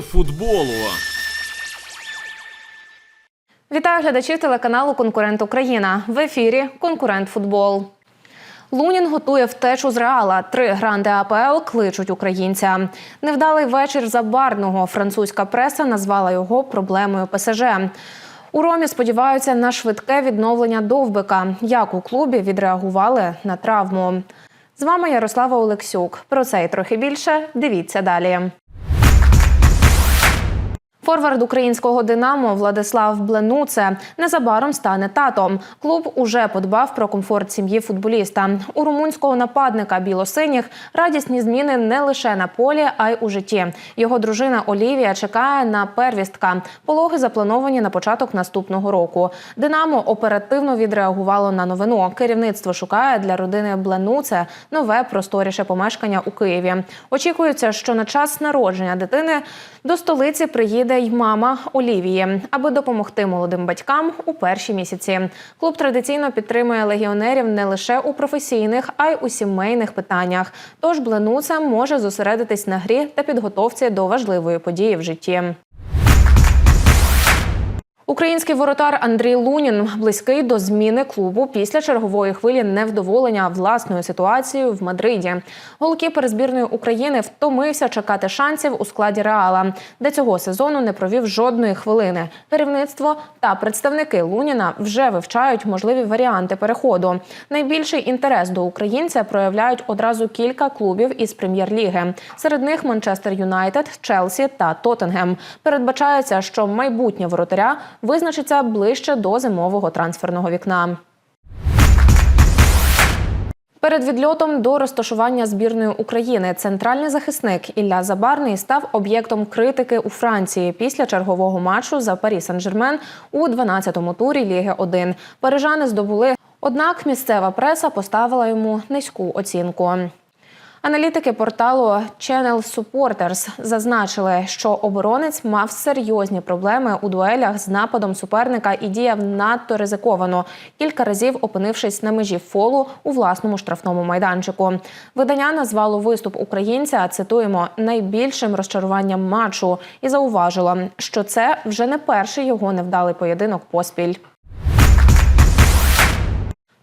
Футболу. Вітаю глядачів телеканалу Конкурент Україна. В ефірі Конкурент Футбол. Лунін готує втечу з реала. Три гранди АПЛ кличуть українця. Невдалий вечір забарного. Французька преса назвала його проблемою ПСЖ. У Ромі сподіваються на швидке відновлення довбика. Як у клубі відреагували на травму? З вами Ярослава Олексюк. Про це і трохи більше. Дивіться далі. Форвард українського Динамо Владислав Бленуце незабаром стане татом. Клуб уже подбав про комфорт сім'ї футболіста. У румунського нападника білосиніх радісні зміни не лише на полі, а й у житті. Його дружина Олівія чекає на первістка. Пологи заплановані на початок наступного року. Динамо оперативно відреагувало на новину. Керівництво шукає для родини Бленуце нове просторіше помешкання у Києві. Очікується, що на час народження дитини до столиці приїде й мама Олівії, аби допомогти молодим батькам у перші місяці. Клуб традиційно підтримує легіонерів не лише у професійних, а й у сімейних питаннях. Тож Бленуца може зосередитись на грі та підготовці до важливої події в житті. Український воротар Андрій Лунін близький до зміни клубу після чергової хвилі невдоволення власною ситуацією в Мадриді. Голкіпер збірної України втомився чекати шансів у складі Реала, де цього сезону не провів жодної хвилини. Керівництво та представники Луніна вже вивчають можливі варіанти переходу. Найбільший інтерес до українця проявляють одразу кілька клубів із прем'єр-ліги. Серед них Манчестер Юнайтед, Челсі та Тоттенгем. Передбачається, що майбутнє воротаря визначиться ближче до зимового трансферного вікна. Перед відльотом до розташування збірної України центральний захисник Ілля Забарний став об'єктом критики у Франції після чергового матчу за Парі Сен-Жермен у 12-му турі Ліги 1. Парижани здобули, однак місцева преса поставила йому низьку оцінку. Аналітики порталу Channel Supporters зазначили, що оборонець мав серйозні проблеми у дуелях з нападом суперника і діяв надто ризиковано, кілька разів опинившись на межі фолу у власному штрафному майданчику. Видання назвало виступ українця, цитуємо, найбільшим розчаруванням матчу і зауважило, що це вже не перший його невдалий поєдинок поспіль.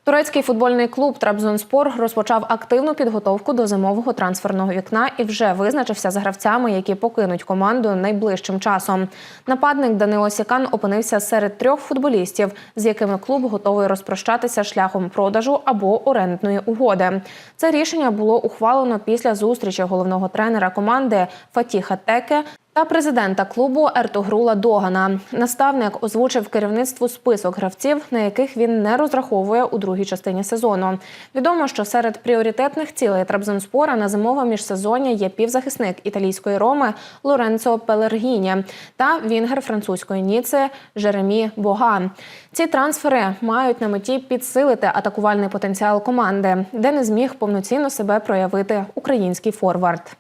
Турецький футбольний клуб Трабзонспор розпочав активну підготовку до зимового трансферного вікна і вже визначився з гравцями, які покинуть команду найближчим часом. Нападник Данило Сікан опинився серед трьох футболістів, з якими клуб готовий розпрощатися шляхом продажу або орендної угоди. Це рішення було ухвалено після зустрічі головного тренера команди Фатіха Теке та президента клубу Ертогрула Догана. Наставник озвучив керівництву список гравців, на яких він не розраховує у другій частині сезону. Відомо, що серед пріоритетних цілей Трабзонспора на зимове міжсезоння є півзахисник італійської роми Лоренцо Пелергіні та вінгер французької Ніци Жеремі Бога. Ці трансфери мають на меті підсилити атакувальний потенціал команди, де не зміг повноцінно себе проявити український форвард.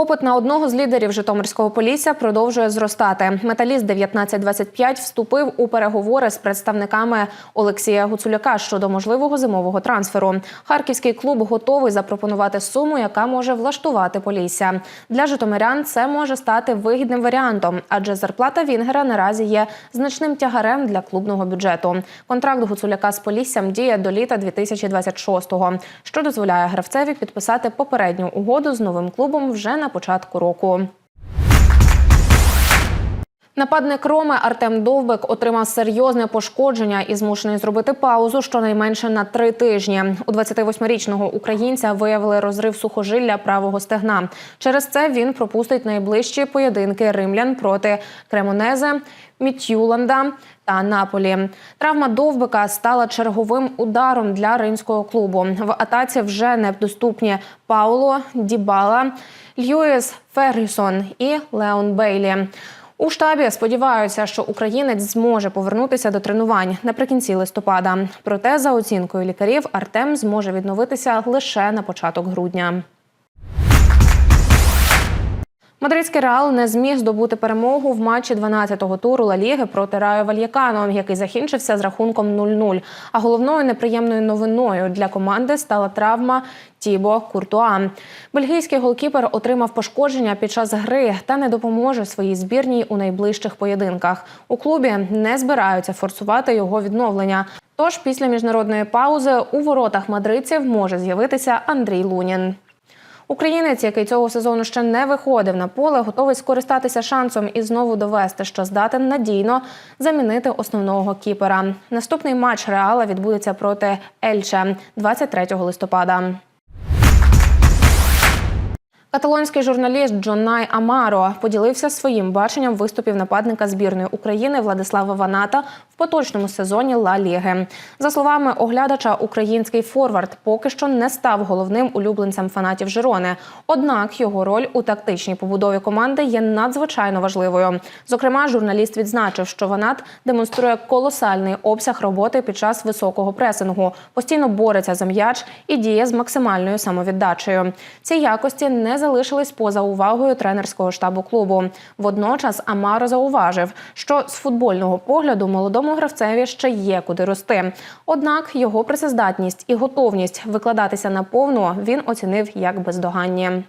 Попит на одного з лідерів Житомирського полісся продовжує зростати. Металіст 1925 вступив у переговори з представниками Олексія Гуцуляка щодо можливого зимового трансферу. Харківський клуб готовий запропонувати суму, яка може влаштувати полісся. Для житомирян це може стати вигідним варіантом, адже зарплата Вінгера наразі є значним тягарем для клубного бюджету. Контракт Гуцуляка з поліссям діє до літа 2026-го, що дозволяє гравцеві підписати попередню угоду з новим клубом вже на початку року. Нападник Роми Артем Довбик отримав серйозне пошкодження і змушений зробити паузу щонайменше на три тижні. У 28-річного українця виявили розрив сухожилля правого стегна. Через це він пропустить найближчі поєдинки римлян проти Кремонезе, Мітюланда та Наполі. Травма довбика стала черговим ударом для римського клубу. В атаці вже недоступні Пауло, Дібала, Льюіс Фергюсон і Леон Бейлі. У штабі сподіваються, що українець зможе повернутися до тренувань наприкінці листопада. Проте, за оцінкою лікарів, Артем зможе відновитися лише на початок грудня. Мадридський реал не зміг здобути перемогу в матчі 12-го туру Ла Ліги проти Райо Вальєкано, який закінчився з рахунком 0-0. А головною неприємною новиною для команди стала травма Тібо Куртуа. Бельгійський голкіпер отримав пошкодження під час гри та не допоможе своїй збірній у найближчих поєдинках. У клубі не збираються форсувати його відновлення. Тож після міжнародної паузи у воротах мадридців може з'явитися Андрій Лунін. Українець, який цього сезону ще не виходив на поле, готовий скористатися шансом і знову довести, що здатен надійно замінити основного кіпера. Наступний матч Реала відбудеться проти Ельче 23 листопада. Каталонський журналіст Джонай Амаро поділився своїм баченням виступів нападника збірної України Владислава Ваната в поточному сезоні Ла Ліги. За словами оглядача, український форвард поки що не став головним улюбленцем фанатів Жирони. Однак його роль у тактичній побудові команди є надзвичайно важливою. Зокрема, журналіст відзначив, що Ванат демонструє колосальний обсяг роботи під час високого пресингу, постійно бореться за м'яч і діє з максимальною самовіддачею. Ці якості не залишились поза увагою тренерського штабу клубу. Водночас Амаро зауважив, що з футбольного погляду молодому гравцеві ще є куди рости. Однак його працездатність і готовність викладатися на повну він оцінив як бездоганні.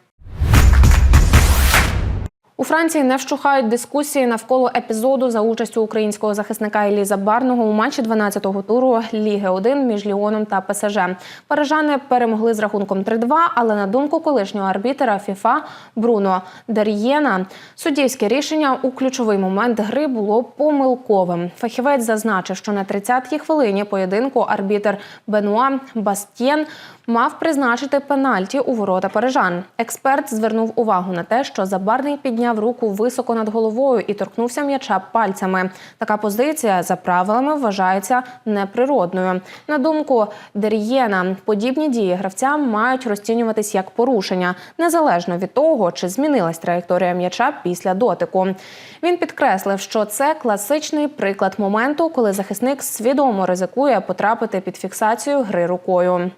У Франції не вщухають дискусії навколо епізоду за участю українського захисника Еліза Барного у матчі 12-го туру Ліги 1 між Ліоном та ПСЖ. Парижани перемогли з рахунком 3-2, але на думку колишнього арбітера ФІФА Бруно Дер'єна, суддівське рішення у ключовий момент гри було помилковим. Фахівець зазначив, що на 30-й хвилині поєдинку арбітер Бенуа Бастєн мав призначити пенальті у ворота парижан. Експерт звернув увагу на те, що Забарний підняв руку високо над головою і торкнувся м'яча пальцями. Така позиція за правилами вважається неприродною. На думку Дер'єна, подібні дії гравця мають розцінюватись як порушення, незалежно від того, чи змінилась траєкторія м'яча після дотику. Він підкреслив, що це класичний приклад моменту, коли захисник свідомо ризикує потрапити під фіксацію гри рукою.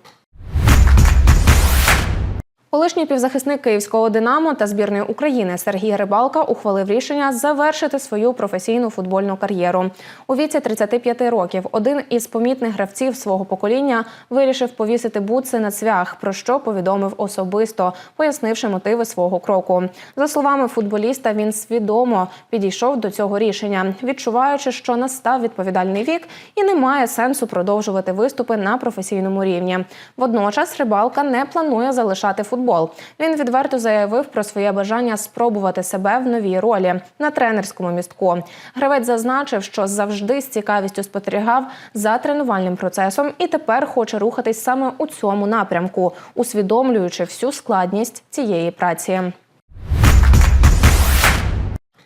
Колишній півзахисник київського Динамо та збірної України Сергій Рибалка ухвалив рішення завершити свою професійну футбольну кар'єру. У віці 35 років один із помітних гравців свого покоління вирішив повісити бутси на цвях, про що повідомив особисто, пояснивши мотиви свого кроку. За словами футболіста, він свідомо підійшов до цього рішення, відчуваючи, що настав відповідальний вік і немає сенсу продовжувати виступи на професійному рівні. Водночас рибалка не планує залишати футбол футбол. Він відверто заявив про своє бажання спробувати себе в новій ролі на тренерському містку. Гравець зазначив, що завжди з цікавістю спостерігав за тренувальним процесом і тепер хоче рухатись саме у цьому напрямку, усвідомлюючи всю складність цієї праці.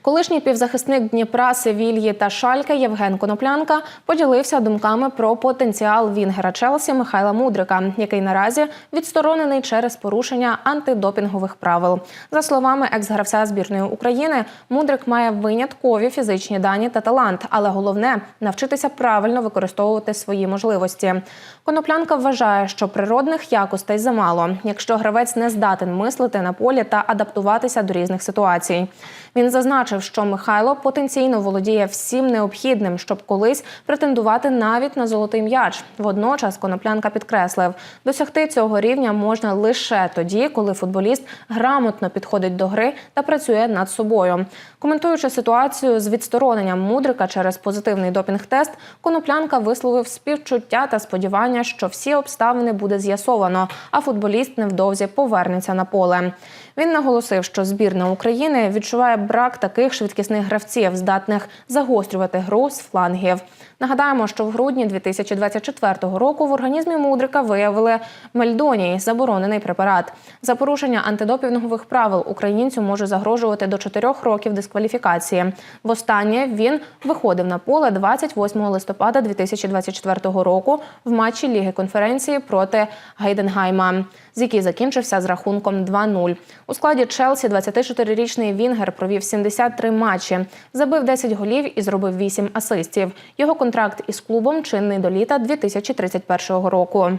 Колишній півзахисник Дніпра, Севільї та Шалька Євген Коноплянка поділився думками про потенціал Вінгера Челсі Михайла Мудрика, який наразі відсторонений через порушення антидопінгових правил. За словами екс-гравця збірної України, Мудрик має виняткові фізичні дані та талант, але головне навчитися правильно використовувати свої можливості. Коноплянка вважає, що природних якостей замало, якщо гравець не здатен мислити на полі та адаптуватися до різних ситуацій. Він зазначив, що Михайло потенційно володіє всім необхідним, щоб колись претендувати навіть на золотий м'яч. Водночас коноплянка підкреслив, досягти цього рівня можна лише тоді, коли футболіст грамотно підходить до гри та працює над собою. Коментуючи ситуацію з відстороненням мудрика через позитивний допінг-тест, коноплянка висловив співчуття та сподівання, що всі обставини буде з'ясовано, а футболіст невдовзі повернеться на поле. Він наголосив, що збірна України відчуває брак таких швидкісних гравців, здатних загострювати гру з флангів. Нагадаємо, що в грудні 2024 року в організмі Мудрика виявили мельдоній заборонений препарат. За порушення антидопінгових правил українцю може загрожувати до 4 років дискваліфікації. Востаннє він виходив на поле 28 листопада 2024 року в матчі Ліги конференції проти Гайденгайма, з який закінчився з рахунком 2-0. У складі Челсі 24-річний Вінгер провів 73 матчі, забив 10 голів і зробив 8 асистів. Його контракт із клубом чинний до літа 2031 року.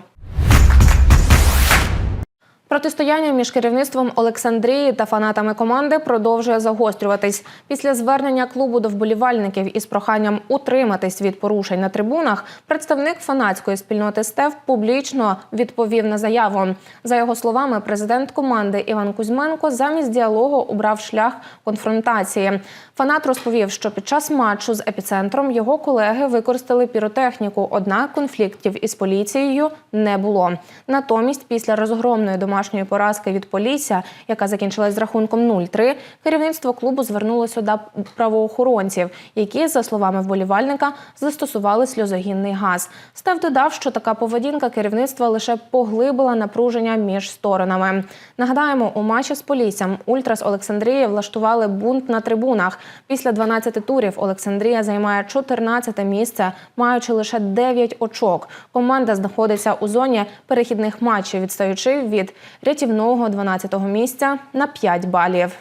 Протистояння між керівництвом Олександрії та фанатами команди продовжує загострюватись. Після звернення клубу до вболівальників із проханням утриматись від порушень на трибунах, представник фанатської спільноти СТЕВ публічно відповів на заяву. За його словами, президент команди Іван Кузьменко замість діалогу обрав шлях конфронтації. Фанат розповів, що під час матчу з епіцентром його колеги використали піротехніку, однак конфліктів із поліцією не було. Натомість, після розгромної домашньої поразки від Полісся, яка закінчилась з рахунком 0-3, керівництво клубу звернулося до правоохоронців, які, за словами вболівальника, застосували сльозогінний газ. Став додав, що така поведінка керівництва лише поглибила напруження між сторонами. Нагадаємо, у матчі з Поліссям Ультрас Олександрії влаштували бунт на трибунах. Після 12 турів Олександрія займає 14 місце, маючи лише 9 очок. Команда знаходиться у зоні перехідних матчів, відстаючи від рятівного 12-го місця на 5 балів.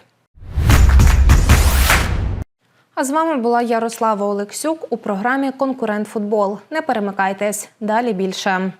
А з вами була Ярослава Олексюк у програмі Конкурент Футбол. Не перемикайтесь. Далі більше.